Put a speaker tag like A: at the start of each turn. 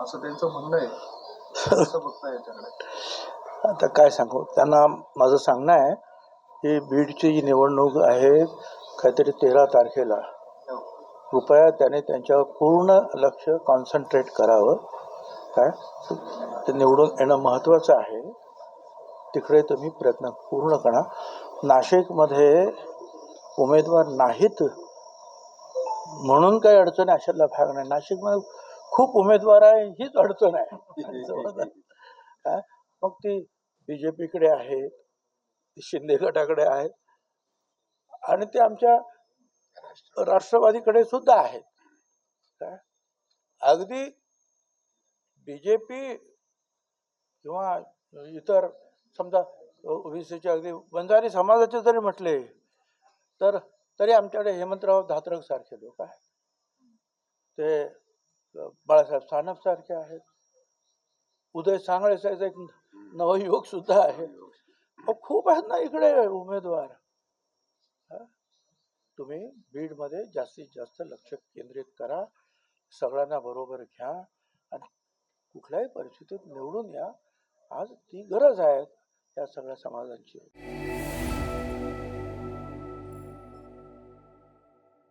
A: असं त्यांचं म्हणणं आहे. याच्याकडे
B: आता काय सांगू? त्यांना माझं सांगणं आहे की बीडची जी निवडणूक आहे काहीतरी तेरा तारखेला. कृपया त्याने त्यांच्यावर पूर्ण लक्ष कॉन्सन्ट्रेट करावं. काय? ते निवडून येणं महत्त्वाचं आहे. तिकडे तुम्ही प्रयत्न पूर्ण करा. नाशिकमध्ये उमेदवार नाहीत म्हणून काही अडचण अशातला भाग नाही. नाशिकमध्ये खूप उमेदवार आहे हीच अडचण आहे. काय मग ती बी जे पीकडे आहेत ती शिंदे गटाकडे आहेत आणि ते आमच्या राष्ट्रवादीकडे सुद्धा आहेत. काय अगदी बी जे पी किंवा इतर समजा ओबीसीचे अगदी बंजारी समाजाचे जरी म्हटले तर तरी आमच्याकडे हेमंतराव धात्रक सारखे लोक आहेत. ते बाळासाहेब सानप सारखे आहेत. उदय सांगळे साहेब एक नवयुवक सुद्धा आहे. हो, खूप आहेत ना इकडे उमेदवार. तुम्ही बीडमध्ये जास्तीत जास्त लक्ष केंद्रित करा. सगळ्यांना बरोबर घ्या. आणि कुठल्याही परिस्थितीत निवडून या. आज ती गरज आहे या सगळ्या समाजांची.